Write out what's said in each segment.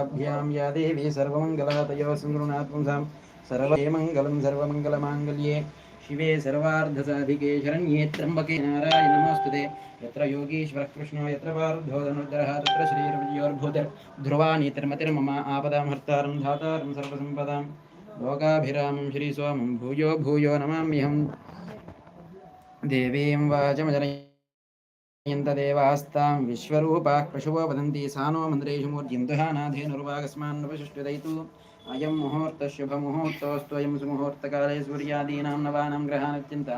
अभ्यां या देवी सर्वमङ्गलातयो सुन्दरुनाथ पुंसां सर्वे मङ्गलं सर्वमङ्गलमाङ्गल्ये शिवे सर्वार्धसाधिके शरण्ये त्र्यम्बके नारायण नमोऽस्तुते यत्र योगीश्वरः कृष्णो, यत्र पार्थो धनुर्धरः, तत्र श्रीर्विजयोर्भूतिर्ध्रुवा नीतिर्मतिर्मम आपदां हर्तारं धातारं सर्वसम्पदां। लोकाभिरामं श्रीस्वामं भूयो भूयो नमाम्यहं। देवीं वाचमजनयन्तदेवास्तां विश्वरूपाः पशवो वदन्ति सा नो मन्द्रेषु मूर्जन्तुः नाधेनुर्वागस्मान्नवशिष्टुदयितु अयं मुहूर्तः शुभमुहूर्तोऽस्तु अयं सुमुहूर्तकाले सूर्यादीनां नवानां ग्रहानत्यन्त।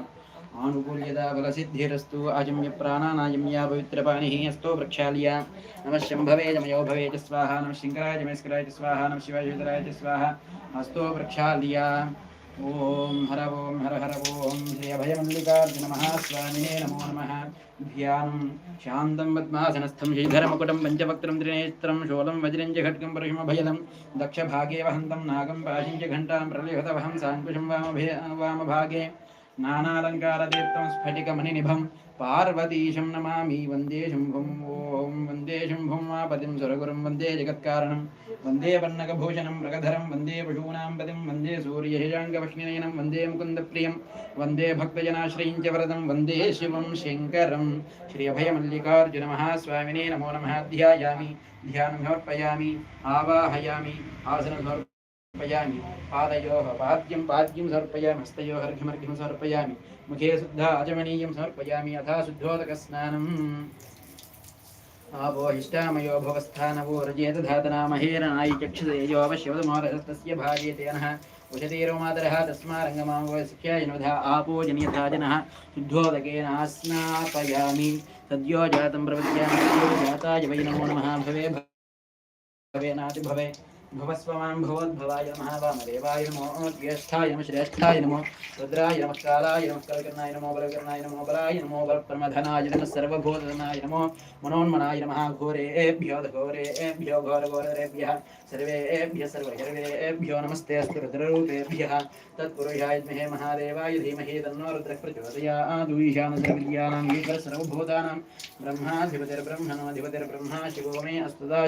आनुकूल्यता बलसिद्धिरस्तु अजम्य प्राणानायम्या पवित्रपाणिः अस्तो वृक्षाल्या नमः शम्भवे, जमयो भवे च स्वाहा, नमः शङ्कराय जमस्कराय च स्वाहा, नमः शिवाय स्वाहा। अस्तो वृक्षाल्या ॐ हर ओम हर हर ओम श्री अभयमल्लिकार्जुनमहास्वामिने नमो नमः। ध्यानं शान्तं पद्मासनस्थं श्रीधरमुकुटं पञ्चवक्त्रं त्रिनेत्रं शूलं वज्रं च खड्गं परशुमभयदं दक्षभागे वहन्तं नागं पाशिं च घण्टां प्रलयहतवहं साङ्कुशं वामभे वामभागे నానాలంకార దీప్తం స్ఫటికమణి నిభం పార్వతీశం నమామి వందే శంభుం ఓం వందే శంభుం ఆపతిం సురగురుం వందే జగత్కారణం వందే పన్నకభూషణం మృగధరం వందే పశూనాం పతిం వందే సూర్యహిజాంగవష్ణినయనం వందే ముకుందప్రియం వందే భక్తజనాశ్రయించ వరదం వందే శివం శంకరం శ్రీ అభయమల్లికార్జున మహాస్వామినే నమో నమ ధ్యాయామి ధ్యానం సమర్పయామి ఆవాహయామి ఆసనం समर्पयामि पादयोः पाद्यं पाद्यं समर्पयामि हस्तयोः अर्घ्यमर्घ्यं समर्पयामि मुखे शुद्धा आचमनीयं समर्पयामि अथा शुद्धोदकस्नानम्। आपो हिष्टामयो भवस्थानवो रजेतधातनामहेरनायि चक्षुषेजोऽवश्यवदमोरहस्तस्य भागे तेनः उषतीरो मातरः आपो जनयथा जनः। शुद्धोदकेन स्नापयामि सद्यो जातं प्रपद्यामि जाताय वै नमो नमः। भवे भवेनाति भवे। भवस्वमां भवद्भवाय नमः वामदेवाय नमो ज्येष्ठाय श्रेष्ठाय नमो रुद्राय नमः कालाय नमः बलकर्णाय नमो बलाय नमो बलप्रमधनाय नमः सर्वभूतधनाय नमो मनोन्मनाय नमः घोरेभ्यो घोरेभ्यो घोरघोरेभ्यः सर्वेभ्यः सर्वसर्वेभ्यो नमस्ते अस्तु रुद्ररूपेभ्यः तत्पुरुषाय विद्महे महादेवाय धीमहि तन्नो रुद्रः सर्वभूतानां ब्रह्माधिपतिर्ब्रह्मणोऽधिपतिर्ब्रह्मा शिवो मे अस्तुदा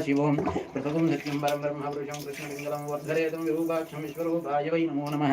पृथगुं सत्यं परं ब्रह्म पुरुषं वर्धरे वर्धरेतं विरूपाक्षं विश्वरूपाय वै नमो नमः।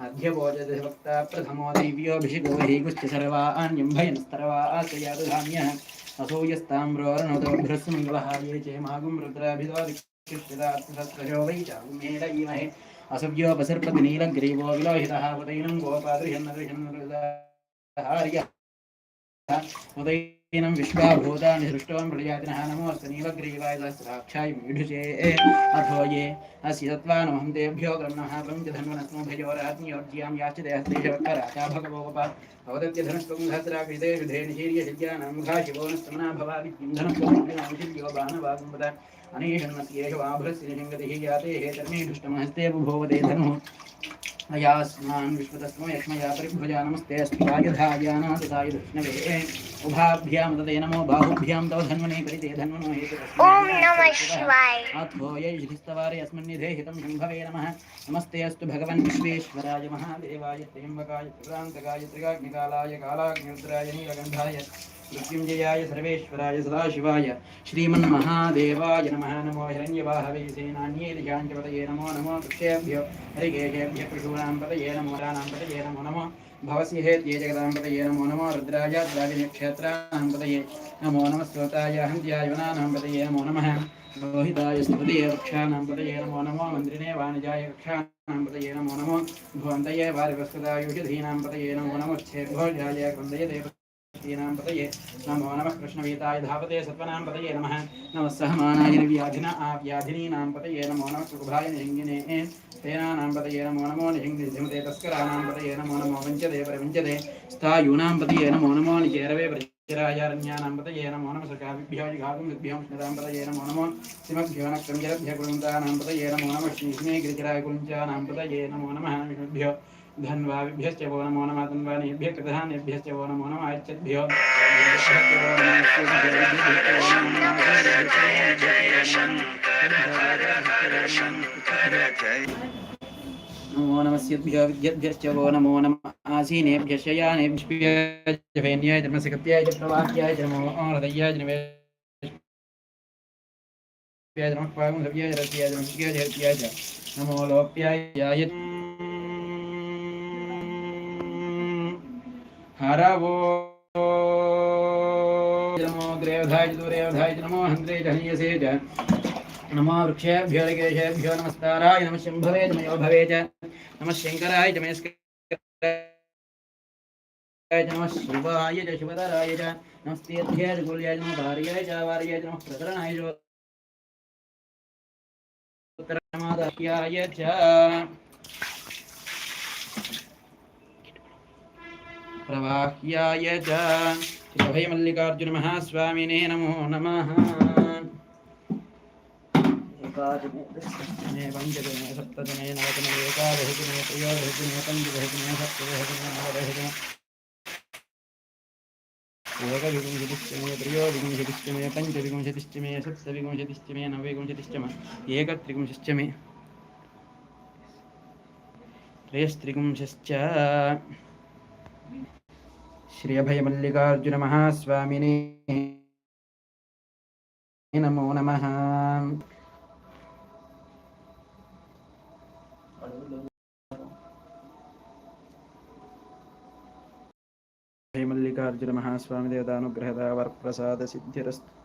अध्यभोजदवक्ता प्रथमो दैव्योऽभिषिको हि गुश्च सर्वाण्यं भयनस्तर्वा आश्रयातु धान्यः। असूयस्ताम्रोरणोदोभ्रस्मङ्गलः ये चेमागुं रुद्राभिधोदिक्षिदार्थसत्रशो वै चागुमेलयीमहे असव्योपसर्पतिनीलग्रीवो विलोहितः उदैनं गोपादृशन्नृशन्नृहार्यः उदैनं विश्वाभूतानि सृष्टो मृळयातिनः नमोऽस्तु नीलग्रीवाय सहस्राक्षाय मीढुचे अथो ये अस्य सत्त्वानमहं तेभ्यो ब्रह्मणः प्रपञ्चधन्वनस्मभयोरात्म्योर्ज्यां याचिते हस्तेशवत्कराचा भगवोपा भवदत्य धनुष्टुं सहस्राकृतेषु धेनुशीर्यशिल्यानां मुखा शिवो नस्तमना भवादित्यं धनुष्टुं बाणवागुम्बद। अनेषन्नस्येष वाभ्रस्य निषङ्गतिः याते हे तर्मे दुष्टमहस्ते बुभोवते धनुः। यक्ष्मया परिभुजा नमस्ते अस्त्वायुधायानाथाय विष्णवे उभाभ्यां तदे नमो बाहुभ्यां तव धन्वने परिते धन्वनो हेतु ॐ नमः शिवाय अथो यै अस्मन्निधे हितं शम्भवे नमः नमस्ते अस्तु भगवन् विश्वेश्वराय महादेवाय त्र्यम्बकाय त्रिकान्तकाय त्रिकाग्निकालाय कालाग्निरुद्राय नीलगन्धाय मृत्युञ्जयाय सर्वेश्वराय सदाशिवाय श्रीमन्महादेवाय नमः। नमो हिरण्यवाहवे सेनान्ये दिशाञ्चपतये नमो नमो वृक्षेभ्यो हरिकेशेभ्यः पशूनां पतये नमो राणां पतये नमो नमो भवसि हेत्ये जगदां पतये नमो नमो रुद्राय द्राविनक्षेत्राणां पतये नमो नमः स्रोताय हन्त्याय वनानां नमो नमः। रोहिताय स्तुतये वृक्षाणां पतये नमो नमो मन्त्रिणे वाणिजाय वृक्षाणां पतये नमो नमो भुवन्तये वारिवस्तुतायुषधीनां पतये नमो नमोच्छेद्भोजाय कुन्दयते ीनां पतये नमो नमः कृष्णवीताय धावते सत्त्वनां पतये नमः। नमः सहमानाय निर्व्याधिन आव्याधिनीनां पतये नमो नमः सुखभाय निषङ्गिने तेनानां पतये नमो नमो निषङ्गिधिमते तस्कराणां पतये नमो नमो वञ्चते परिवञ्चते स्थायूनां पतये नमो नमो निचेरवे गिरिरायारण्यानां पतये नमो नमः सकाभिभ्यो जिघातुभ्यो स्मृतां पतये नमो नमः सिमभ्यो नक्रम्यरभ्य कुलुन्तानां पतये नमो नमः श्रीष्णे गिरिराय कुलुञ्चानां पतये नमो नमः विष्णुभ्यो धन्वाभिभ्यश्च वो नमो नमः तन्वानेभ्यः कृतधानेभ्यश्च वो नमो नमः आच्यद्भ्यो नमो नमस्यद्भ्यो विद्यद्भ्यश्च वो नमो नमः आसीनेभ्यश्च यानेभ्यः धर्मस्य कप्याय च प्रवाह्याय च नमो हृदयाय नमे नमः पावुंसव्याय हरवो नमो ग्रेवधाय दूरेवधाय नमो हन्त्रे च हन्यसे च। नमो वृक्षेभ्यो ऋकेशेभ्यो नमस्काराय नमः शम्भवे च मयो भवे च, नमः शङ्कराय च, नमः शिवाय च शिवधराय च नमस्तेभ्याय च कुल्याय नमः भार्याय च, वार्याय नमः प्रकरणाय च। ప్రవాహ్యాయ చభై మల్లికార్జున మహాస్వామినే నమో నమ. ఏకాదినే పంచదినే సప్తదినే నవదినే ఏకాదశదినే త్రయోదశదినే పంచదశదినే సప్తదశదినే నవదశదినే ఏకవిగుంశతిష్టమే త్రయోవిగుంశతిష్టమే పంచవిగుంశతిష్టమే సప్తవిగుంశతిష్టమే నవవిగుంశతిష్టమ ఏకత్రిగుంశిష్టమే త్రయస్త్రిగుంశ్చ శ్రీఅభయమల్లికార్జున మహాస్వామిని నమో నమ మల్లికార్జున మహాస్వామి దేవతానుగ్రహ వరప్రసాద సిద్ధిరస్తు